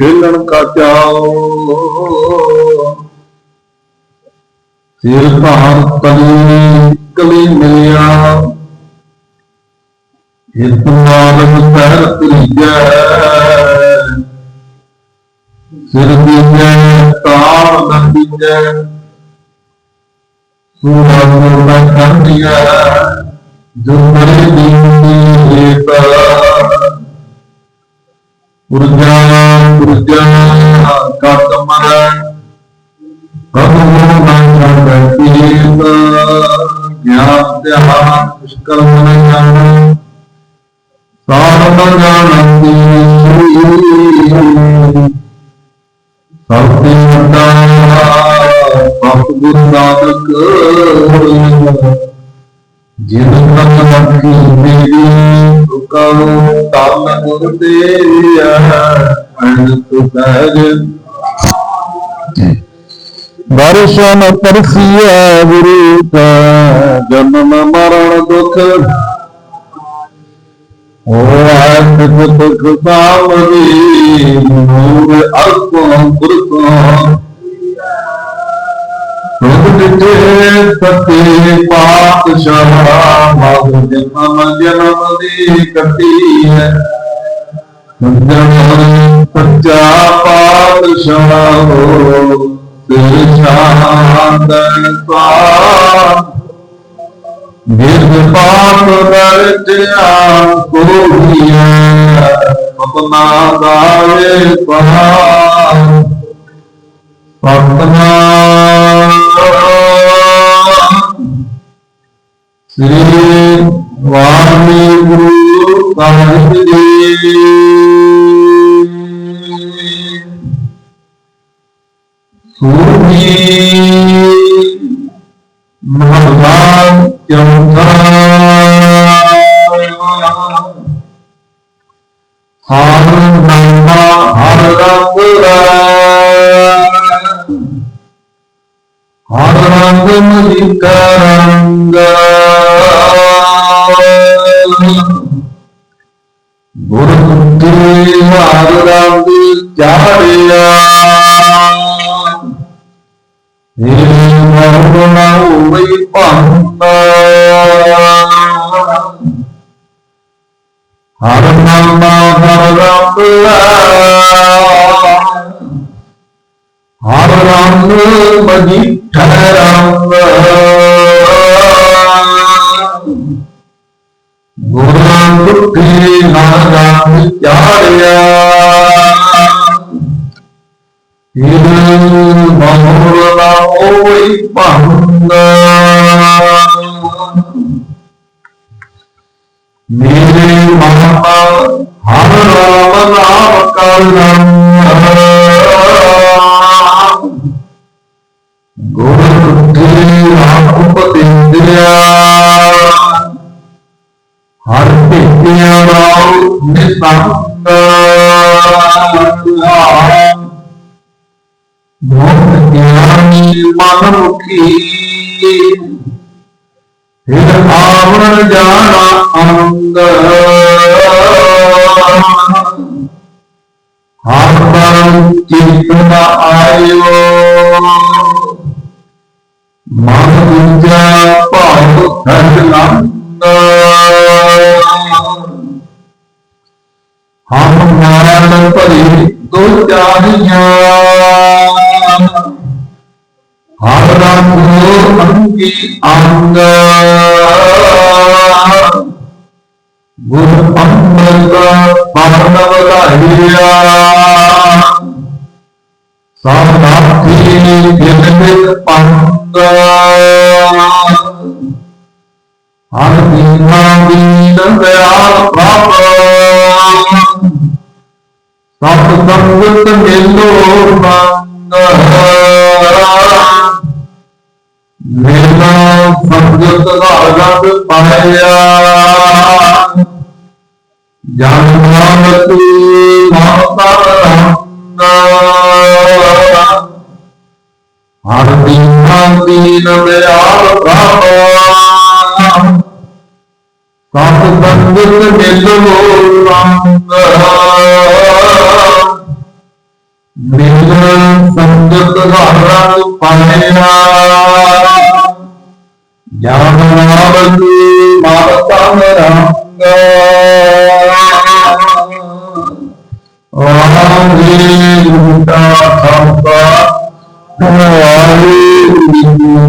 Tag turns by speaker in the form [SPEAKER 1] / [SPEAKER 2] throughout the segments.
[SPEAKER 1] ਖੇਲਣ ਕਾ ਚਾਓ ਸਿਰ ਧਾਰ ਤਲੀ ਕਲੀ ਮਿਲਿਆ। ਇਹ ਤੁਮਾਰਮ ਸਹਿਰ ਤਰੀਜੈ ਸਿਰ ਦੀਜੈ ਤਾਰ ਦੰਦੀਜੈ ਸੂਰਾ ਮੋਲਾ ਕੰਦੀਆ ਜੋ ਮਰੇ ਦੀਨ ਦੀ ਹੇਤਾ ਉਰਜਾ ਉਰਜਾ ਕਤ ਮਰੈ ਕਬੂ ਕੀਤ ਗਿਆਨ, ਧਿਆਨ ਪੁਸ਼ਕਲ ਮਨ ਜਾਣ ਸਾਰ ਨ ਸਭ ਤੇ ਵੱਡਾ ਪਖ ਗੁਰੂ ਨਾਨਕ ਜਿਨ ਤਨ ਰੱਖੀ ਮੇਰੀ ਹੁਕਮ ਤਨ ਗੁਰ ਤੇਰੀਆ ਅਨੰਤ ਸਹਿਜ ਦਰਸ਼ਨ ਪਰਸੀਆ ਗੁਰੂ ਕਾ ਜਨਮ ਮਰਨ ਦੁਖ। ਓ ਆਇਤ ਦੁਖ ਸਾਵਰੀ ਨੂਰ ਅਰਪਣ ਪੁਰਖਾਂ। ਤੁਮ ਦਿੱਤੇ ਸਤੇ ਪਾਤਸ਼ਾਹ ਮਗ ਜਨਮ ਜਨਮ ਦੀ ਕੱਟੀ ਹੈ। ਜਨਮ ਸੱਚਾ ਪਾਤਸ਼ਾਹ ਹੋ ਤੇ ਸ਼ਾਂਤਨ ਸਾ ਪਾਪ ਦਰਜਿਆ ਕੋਹੀਆ ਆਪਣਾ ਗਾਵੇ ਪਹਾ ਸਤਨਾਮ ਸ੍ਰੀ ਵਾਹਿਗੁਰੂ ਸਾਹਿਬ ਜੀ। ਸੂਰੀ ਮਹਲਾ ਚੌਥਾ ਹਰ ਨਾਮਾ ਹਰ ਰੰਗ ਹਰ ਰੰਗ ਮਲਿਕ ਰੰਗ ਗੁਰ ਬੁੱਧੀ ਹਰ ਰੰਗ ਚਾੜਿਆ ਏ ਮੋਹਣਾ ਹੋਈ ਭੰਨਾ ਹਰ ਨਾਮਾ ਹਰ ਰੰਗ ਹਰ ਰਾਮ ਮਜੀਠ ਰੰਗ ਹੋਈ ਮੇਰੇ ਮਨ ਹਰ ਰਾਮ ਨਾਮ ਕਰਨਮ ਗੁਰ ਬੁੱਧੀ ਰਾਮ ਉਪਦੇਸਿਆ ਹਰ ਭੇਟਿਆ ਰਾਮ ਨਿਸੰਗ ਮਨ ਮੁਖੀ ਫਿਰ ਆਵਣ ਜਾਣਾ ਅੰਗ ਹਰ ਬਲ ਚਿਤ ਆਇਓ। ਮਨ ਦੂਜਾ ਭਾਵ ਖੰਡ ਹਮ ਨਾਰਾਇਣ ਭਰੀ ਦੋ ਚਾਹੀਆਂ। ਅੰਗ। ਗੁਰ ਅੰਮ੍ਰਿਤ ਪਵਨ ਵਧਾਈਆ। ਸਾਥੀ ਜਿਨਿਤ ਪੰਗ ਹਰ ਦੀਨਾ ਦੀਨ ਦਇਆਲ ਪ੍ਰਭ। ਸਤ ਸੰਗਤ ਮੇਲੋ ਮੰਗ ਸੰਗਤ ਪਾਇਆ ਜਨ ਮਾਤਾ ਹਰ ਦੀਨਾ ਦੀਨ ਦਇਆਲ ਪ੍ਰਭ ਸਤ ਸੰਗਤ ਮਿਲੋ ਰੰਗ ਸੰਗਤ ਘਰ ਪਾਇਆ ਜਾਨ ਨਾਮਕ ਮਨ ਤਨ ਰੰਗ ਵਾਹਿਗੁਰੂ ਦਾ ਖਾਲਸਾ ਵਾਹਿਗੁਰੂ ਜੀ ਕੀ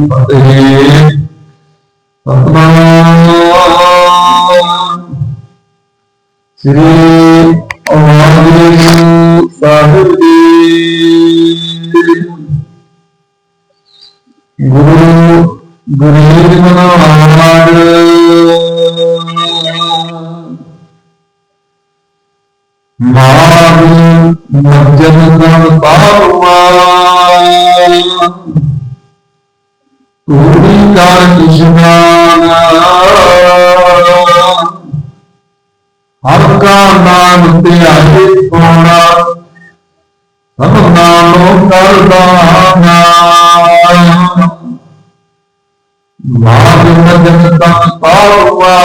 [SPEAKER 1] ਫਤਿਹ ਸਤਨਾਮ ਸ੍ਰੀ ਵਾਹਿਗੁਰੂ ਸਾਹਿਬ ਜੀ ਗੁਰੂ ਗੁਰੂ ਮਨੋਹਰ ਮਾਨ ਮਜਨ ਦਾ ਪਾਵਾ ਤੂੜੀ ਕਰ ਕਿਸ਼ਨਾਨ ਹਰ ਕਾ ਨਾਮ ਧਿਆਏ ਸੋਣਾ ਸਭ ਨਾਮੋ ਕਰਦਾਨਾ ਮਾਨ ਮਜਨ ਦਾ ਪਾਵਾ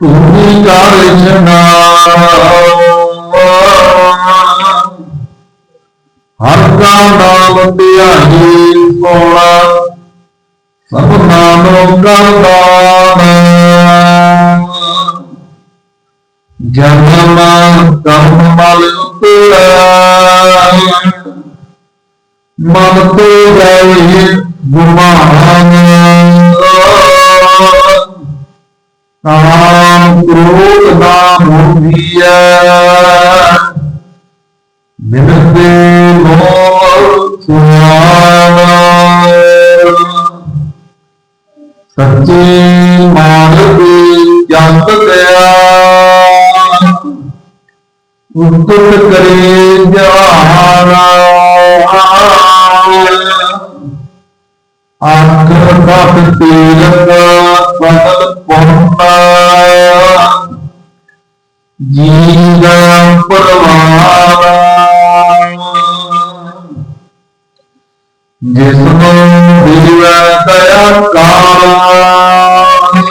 [SPEAKER 1] ਤੂੜੀ ਕਾਲ ਜਨਾ ਹਰ ਕਾ ਨਾਮ ਧਿਆਈ ਸੋਣਾ ਸਭ ਨਾਮੋ ਕਰਦਾਨਾ ਜਨਮ ਕਰਮ ਮਲ ਉਤਰੈ ਮਨ ਤੇ ਗਏ ਗੁਮਾਨ ਕਾਮ ਕ੍ਰੋਧ ਨਾ ਮੋਹੀਐ ਬਿਨਤੇ ਮੋਹ ਸੁਆਵਾ ਸੱਚੇ ਮਾਨਵ ਜੰਤ ਦਿਆ ਉਤਤ ਕਰੇ ਜਹਾਨਾ ਆਖ ਕਤ ਤੀਰਤ ਪਹੁੰਚਾ ਜੀਗਾ ਪਰਵਾਨਾ ਜਿਸ ਨੂੰ ਦਿਵੈ ਦਇਆ ਕਾਲ।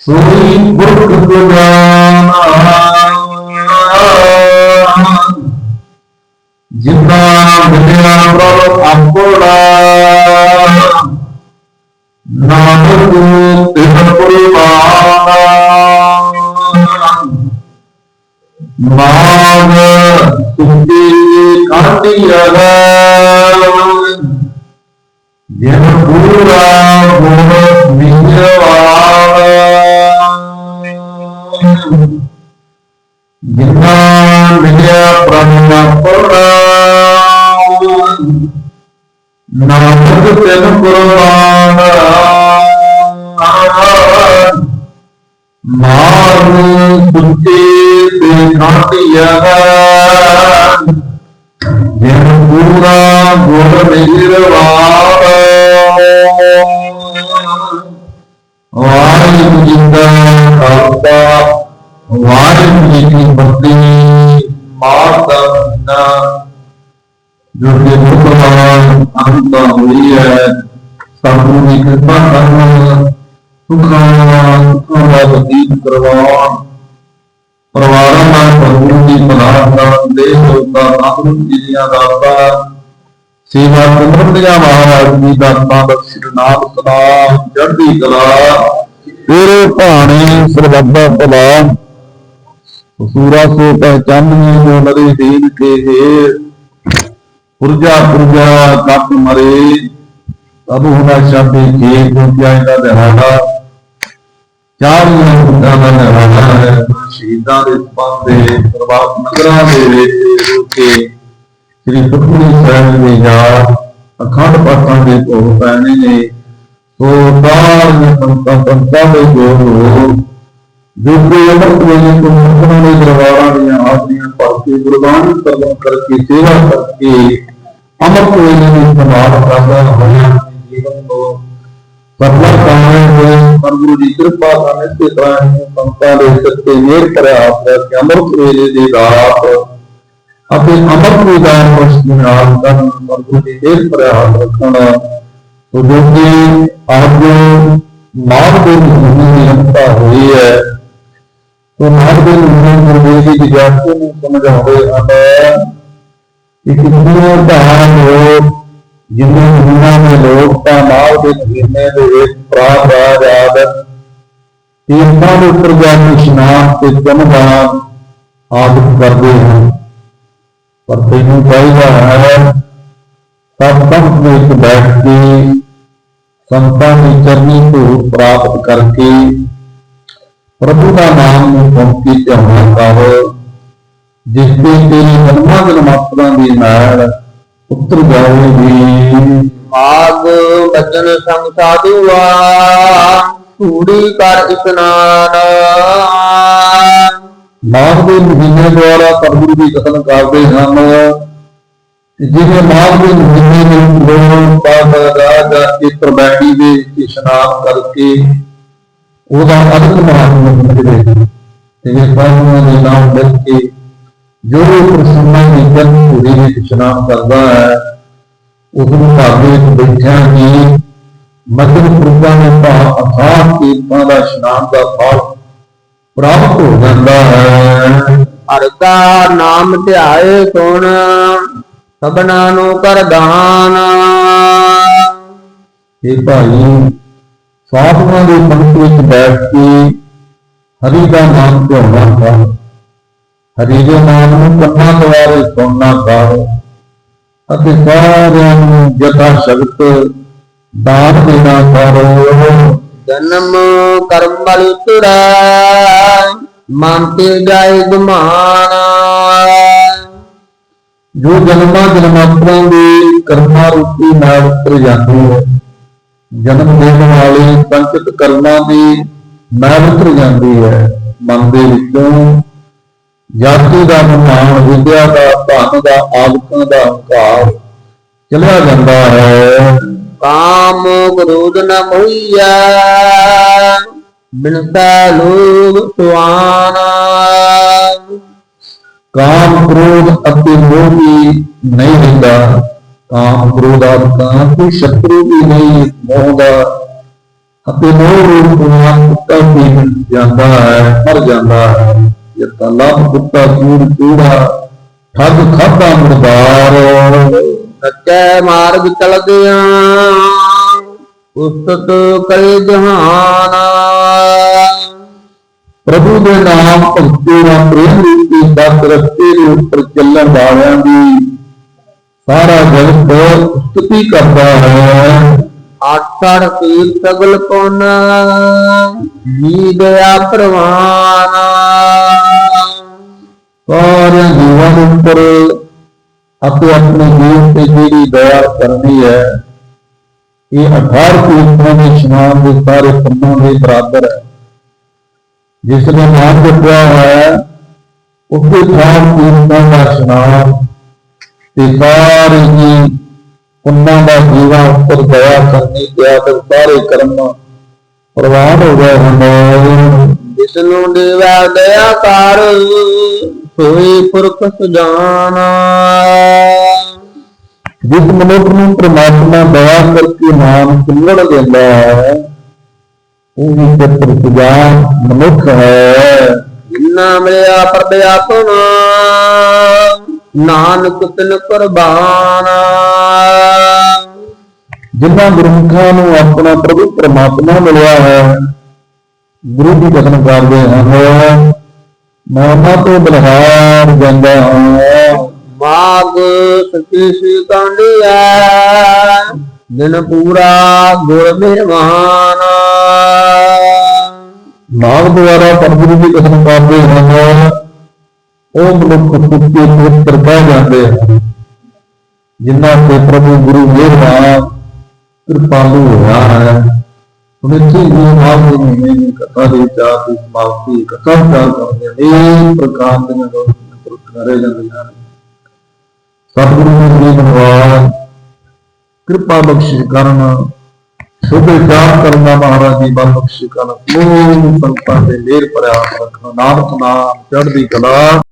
[SPEAKER 1] ਸੋਈ ਗੁਰਖ ਗੁਜਾਨਾ ਮਿਲਿਆ ਪ੍ਰਭ ਆਪਣਾ ਨਾਨਕ ਤਿਨ ਕੁਰਬਾਨਾ ਮਾਨ। ਤੁਮੀ ਕਾਟੀ ਅਗਾ ਜਿਨ ਪੂਰਾ ਗੁਣ ਮਿਲਵਾਲਾ ਨਾਨਕ ਤਿਨ ਕੁਰਬਾਨ ਮਾਨ ਸੁੱਚੇ ਤੇ ਕਾਟਿਆ ਜਿਨ ਪੂਰਾ ਗੁਣ ਨਿਰਵਾਣ ਵਾਹਿਗੁਰੂ ਜੀ ਦਾ ਖਾਲਸਾ ਵਾਹਿਗੁਰੂ ਜੀ ਕੀ ਫਤਿਹ ਮਾਤਾ ਪਿਤਾ ਜੋ ਕਿ ਮੁਕਮਾਨ ਅੰਤ ਹੋਈ ਹੈ ਸਤਿਗੁਰੂ ਦੀ ਕਿਰਪਾ ਕਰਨ ਸੁਖਾਂ ਸੁਖਾਂ ਬਤੀਤ ਕਰਵਾਉਣ। ਪਰਿਵਾਰਾਂ ਨਾਲ ਪ੍ਰਭੂ ਦੀ ਪਦਾਰਥ ਦੇ ਹੋਤਾ ਤੰਦਰੁਸਤ ਜੀ ਦੀਆਂ ਦਾਤਾ, ਸੇਵਾ ਕੁਮਰਤਿਆ ਮਹਾਰਾਜ ਜੀ ਦਾਤਾ ਬਖਸ਼ਿਸ਼ ਨਾਮ ਸਲਾਮ ਚੜ੍ਹਦੀ ਕਲਾ। ਤੇਰੇ ਭਾਣੇ ਸਰਬੱਬਾ ਭਲਾ ਸੂਰਾ ਸੋ ਪਹਿਚਾਨਨੀ ਜੋ ਨਰੇ ਦੀਨ ਕੇ ਹੈ ਪੁਰਜਾ ਪੁਰਜਾ ਕੱਟ ਮਰੇ ਤਬ ਹੁਨਾ ਸ਼ਬਦ ਕੇ ਗੁੰਜਾ ਦਾ ਦਿਹਾੜਾ ਚਾਰ ਮੁੰਡਾਂ ਦਾ ਦਿਹਾੜਾ ਹੈ, ਸ਼ਹੀਦਾਂ ਦੇ ਪਾਉਂਦੇ ਪ੍ਰਭਾਤ ਨਗਰਾਂ ਦੇ ਵਿੱਚ ਰੁਕੇ। ਸ੍ਰੀ ਸੁਖਮਨੀ ਸਾਹਿਬ ਦੇ ਯਾਰ ਅਖੰਡ ਪਾਠਾਂ ਦੇ ਭੋਗ ਪੈਣੇ ਨੇ। ਸੋ ਤਾਰ ਨੇ ਸੰਤਾਂ ਸੰਤਾਂ ਦੇ ਜੋ ਜੁਗੇ ਅਮਰਤ ਵੇਲੇ ਤੋਂ ਮੁਕਤਾਂ ਦੇ ਦਰਬਾਰਾਂ ਦੀਆਂ ਆਸਰੀਆਂ ਭਰ ਗੁਰਬਾਣੀ ਸਰਵਣ ਕਰਕੇ ਸੇਵਾ ਕਰਕੇ ਅਮਰਤ ਵੇਲੇ ਨੂੰ ਸੰਭਾਲ ਕਰਦਾ ਹੋਇਆ ਜੀਵਨ ਤੋਂ ਸਫਲ ਕਾਮੇ ਹੋਏ ਪਰ ਗੁਰੂ ਦੀ ਕਿਰਪਾ ਨਾਲ ਇਸੇ ਤਰ੍ਹਾਂ ਸੰਤਾਂ ਦੇ ਸੱਤੇ ਮੇਰ ਕਰਿਆ ਹੱਥ ਰੱਖ ਕੇ ਅਮਰਤ ਦੀ ਰਾਤ ਅਤੇ ਅਮਰਤ ਵਿਦਾਨ ਵਸਤ ਨਾਲ ਕਰਨ ਪਰ ਗੁਰੂ ਦੀ ਮੇਰ ਕਰਿਆ ਹੱਥ ਰੱਖਣਾ। ਸੋ ਜੋ ਕਿ ਆਪ ਜੋ ਦੇ ਭੂਮੀ ਦੀ ਰੰਤਾ ਹੋਈ ਹੈ। ਤੋ ਨਾਮ ਦੇ ਨਿਯਮ ਗੁਰਦੇ ਦੀ ਵਿਦਿਆਰਥੀ ਨੂੰ ਸਮਝਾਉਂਦੇ ਹਨ ਕਿ ਕਿੰਨੇ ਉਦਾਹਰਨ ਲੋਕ ਜਿੰਨੇ ਦੁਨੀਆ ਦੇ ਲੋਕ ਤਾਂ ਨਾਮ ਦੇ ਮਹੀਨੇ ਦੇ ਵਿੱਚ ਪ੍ਰਾਪਤ ਆ ਜਾਦ ਤੀਰਥਾਂ ਦੇ ਉੱਪਰ ਜਾ ਕੇ ਇਸ਼ਨਾਨ ਤੇ ਚਮਦਾਨ ਆਦਿ ਕਰਦੇ ਹਨ। ਪਰ ਤੈਨੂੰ ਚਾਹੀਦਾ ਹੈ ਸਤਸੰਗ ਵਿੱਚ ਬੈਠ ਕੇ ਸੰਤਾਂ ਦੀ ਚਰਨੀ ਧੂੜ ਪ੍ਰਾਪਤ ਕਰਕੇ ਪ੍ਰਭੂ ਦਾ ਨਾਮ ਨੂੰ ਕੇ ਧਿਆਨ ਕਰ ਜਿਸ ਤੇ ਤੇਰੀ ਜਨਮਾਂ ਜਨਮਾਂਤਰਾਂ ਦੀ ਮੈਲ ਉਤਰ ਜਾਵੇਗੀ
[SPEAKER 2] ਆਗ ਬਚਨ ਸੰਗ ਸਾਧੂਆ ਧੂੜੀ ਕਰ ਇਸ਼ਨਾਨ।
[SPEAKER 1] ਮਾਘ ਦੇ ਮਹੀਨੇ ਦੁਆਰਾ ਸਤਿਗੁਰੂ ਜੀ ਕਥਨ ਕਰਦੇ ਹਨ ਕਿ ਜਿਹਨੇ ਮਾਘ ਦੇ ਮਹੀਨੇ ਨੂੰ ਲੋਕ ਪਾਦ ਰਾਜਾ ਚਿੱਤਰ ਬੈਠੀ ਦੇ ਇਸ਼ਨਾਨ ਕਰਕੇ ਉਹਦਾ ਅਦਕ ਮਹਾਤਮਾ ਮਿਲਦੇ ਤੇ ਇਹ ਸਾਧੂਆਂ ਦੇ ਨਾਮ ਮਿਲ ਕੇ ਜੋ ਪ੍ਰਸੰਨਾਂ ਦੀ ਜਨ ਪੂਰੀ ਵਿੱਚ ਇਸ਼ਨਾਨ ਕਰਦਾ ਹੈ ਉਸ ਨੂੰ ਭਾਗੇ ਵਿੱਚ ਬੈਠਿਆ ਹੀ ਮਧੁਰ ਪੁਰਖਾਂ ਨੇ ਭਾ ਅਥਾਹ ਕੀਰਤਾਂ ਦਾ ਇਸ਼ਨਾਨ ਦਾ ਫਲ ਪ੍ਰਾਪਤ ਹੋ ਜਾਂਦਾ ਹੈ।
[SPEAKER 2] ਕਾ ਨਾਮ ਧਿਆਏ ਸੁਣ ਸਭਨਾ ਨੂੰ ਕਰ ਦਾਨ।
[SPEAKER 1] ਇਹ ਭਾਈ ਸਾਧੂਆਂ ਦੇ ਪੰਕਤੀ ਵਿੱਚ ਬੈਠ ਕੇ ਹਰੀ ਦਾ ਨਾਮ ਧਿਆਉਣਾ ਕਰ ਹਰੀ ਦੇ ਨਾਮ ਨੂੰ ਕੰਨਾਂ ਦੁਆਰੇ ਸੁਣਨਾ ਕਰ ਅਤੇ ਸਾਰਿਆਂ ਨੂੰ ਜਥਾ ਸ਼ਬਦ ਦਾਨ ਦੇਣਾ ਕਰੋ
[SPEAKER 2] ਜਨਮ ਕਰਮ ਬਲ ਤੁਰੈ ਮਨ ਤੇ ਜਾਏ ਗੁਮਾਨ।
[SPEAKER 1] ਜੋ ਜਨਮਾਂ ਜਨਮਾਂਤਰਾਂ ਦੇ ਕਰਮਾਂ ਰੂਪੀ ਨਾਲ ਉਤਰ ਜਾਂਦੀ ਹੈ ਜਨਮ ਦੇਣ ਵਾਲੇ ਸੰਚਿਤ ਕਰਮਾਂ ਦੀ ਮੈਲ ਉਤਰ ਜਾਂਦੀ ਹੈ। ਮਨ ਦੇ ਵਿੱਚੋਂ ਜਾਤੀ ਦਾ ਮਹਾਨ ਵਿਦਿਆ ਦਾ ਧਨ ਦਾ ਆਦਤਾਂ ਦਾ ਹੰਕਾਰ ਚਲਿਆ ਜਾਂਦਾ ਹੈ।
[SPEAKER 2] ਕਾਮ ਕ੍ਰੋਧ ਨ ਮੋਈਆ ਬਿਨਤਾ ਲੋਭ ਸੁਆਨਾ।
[SPEAKER 1] ਕਾਮ ਕ੍ਰੋਧ ਅਤੇ ਮੋਹ ਨਹੀਂ ਰਹਿੰਦਾ। ਕਾਮ ਕ੍ਰੋਧ ਆਦਿਕਾਂ ਕੋਈ ਸ਼ਤਰੂ ਵੀ ਨਹੀਂ, ਮੋਹ ਦਾ ਅਤੇ ਮੋਹ ਰੂਪ ਗੁਨਾਹ ਕੁੱਤਾ ਵੀ ਜਾਂਦਾ ਹੈ, ਮਰ ਜਾਂਦਾ ਹੈ। ਇਹ ਤਾਂ ਕੁੱਤਾ ਕੂੜ ਕੂੜਾ, ਠੱਗ ਖਾਦਾ ਮੁਰਦਾਰ।
[SPEAKER 2] ਸੱਚੇ ਮਾਰਗ ਚਲਦਿਆਂ ਉਸਤਤ ਕਰੇ ਜਹਾਨਾ।
[SPEAKER 1] ਪ੍ਰਭੂ ਦੇ ਨਾਮ ਭਗਤੀ ਦਾ ਪ੍ਰੇਮ ਰੂਪੀ ਦਸ ਰਸਤੇ ਦੇ ਉੱਪਰ ਚੱਲਣ ਵਾਲਿਆਂ ਦੀ ਸਾਰਾ ਜਗਤ ਸਤਿ ਕਰਦਾ ਹੈ।
[SPEAKER 2] ਆਠੜ ਤੀਰ ਸਗਲ ਕੋਨ ਜੀ ਦਇਆ ਪ੍ਰਵਾਨਾ।
[SPEAKER 1] ਸਾਰਿਆਂ ਜੀਵਾਂ ਦੇ ਉੱਪਰ ਆਪੋ ਆਪਣੇ ਜੀਵ ਤੇ ਜਿਹੜੀ ਦਇਆ ਕਰਨੀ ਹੈ ਇਹ 18 ਤੀਰਥਾਂ ਦੇ ਇਸ਼ਨਾਨ ਦੇ ਸਾਰੇ ਪੰਨਾਂ ਦੇ ਬਰਾਬਰ ਹੈ। ਜਿਸ ਨੇ ਨਾਮ ਜਪਿਆ ਹੈ ਉਸੇ ਥਾਂ ਤੀਰਥਾਂ ਦਾ ਇਸ਼ਨਾਨ ਤੇ ਸਾਰੇ ਜੀ ਪੁੰਨਾਂ ਦਾ ਜੀਵਾ ਉੱਪਰ ਦਇਆ ਕਰਨੀ ਤੇ ਫਿਰ ਸਾਰੇ ਕਰਮ ਪ੍ਰਵਾਨ ਹੋ ਗਏ ਹਨ
[SPEAKER 2] ਵਿਸ਼ਨੂੰ ਦੇਵਾ ਦਇਆ ਕਰ ਸੋਈ ਪੁਰਖ ਸੁਜਾਨਾ।
[SPEAKER 1] ਜਿਸ ਮਨੁੱਖ ਨੂੰ ਪ੍ਰਮਾਤਮਾ ਦਇਆ ਕਰਕੇ ਨਾਮ ਚੁੰਗੜ ਦਿੰਦਾ ਹੈ ਉਹ ਵੀ ਚਤੁਰ ਸੁਜਾਨ ਮਨੁੱਖ ਹੈ।
[SPEAKER 2] ਜਿਨਾ ਮਿਲਿਆ ਪਰਦੇ ਆਪਣਾ। ਨਾਨਕ ਤਿਨ ਕੁਰਬਾਨਾ।
[SPEAKER 1] ਜਿਨ੍ਹਾਂ ਗੁਰਮੁਖਾਂ ਨੂੰ ਆਪਣਾ ਪ੍ਰਭੂ ਪ੍ਰਮਾਤਮਾ ਮਿਲਿਆ ਹੈ ਗੁਰੂ ਦੀ ਕਥਨ ਕਰਦੇ ਹਨ ਮੈਂ ਉਹਨਾਂ ਤੋਂ ਬਲਹਾਰ ਜਾਂਦਾ ਹਾਂ।
[SPEAKER 2] ਮਾਗ ਸਤੀ ਸੀ ਕਾਂਡਿਆ ਦਿਨ ਪੂਰਾ ਗੁਰ ਮਿਹਰਬਾਨਾ।
[SPEAKER 1] ਨਾਮ ਦੁਆਰਾ ਪਰਮਗੁਰੂ ਦੀ ਕਥਨ ਕਰਦੇ ਹਨ ਉਹ ਮਨੁੱਖ ਸੁੱਤੇ ਪਵਿੱਤਰ ਕਹਿ ਜਾਂਦੇ ਹਨ ਜਿਨ੍ਹਾਂ ਤੇ ਪ੍ਰਭੂ ਗੁਰੂ ਮਿਹਰਬਾਨ ਕਿਰਪਾਲੂ ਹੋਇਆ ਹੈ। ਸੁਨਿੱਚੀ ਜੀ ਨਾਮ ਦੇ ਕਥਾ ਦੇ ਚਾਰ ਦੀ ਸਮਾਪਤੀ ਕਥਾ ਚਾਰ ਕਰਦੇ ਨੇ ਪ੍ਰਕਾਰ ਦੀਆਂ ਗੋਸ਼ਟੀਆਂ ਪ੍ਰਕਾਰੇ ਜਾਂਦੀਆਂ ਹਨ ਸਤਿਗੁਰੂ ਜੀ ਮਨਵਾਜ ਕਿਰਪਾ ਬਖਸ਼ਿਸ਼ ਕਰਨ ਸ਼ੁਭ ਜਾਪ ਕਰਨਾ ਮਹਾਰਾਜ ਜੀ ਬਲ ਬਖਸ਼ਿਸ਼ ਕਰਨ, ਉਹ ਸੰਤਾਂ ਦੇ ਮੇਰ ਭਰਿਆ ਰੱਖਣਾ, ਨਾਨਕ ਨਾਮ ਚੜ੍ਹਦੀ ਕਲਾ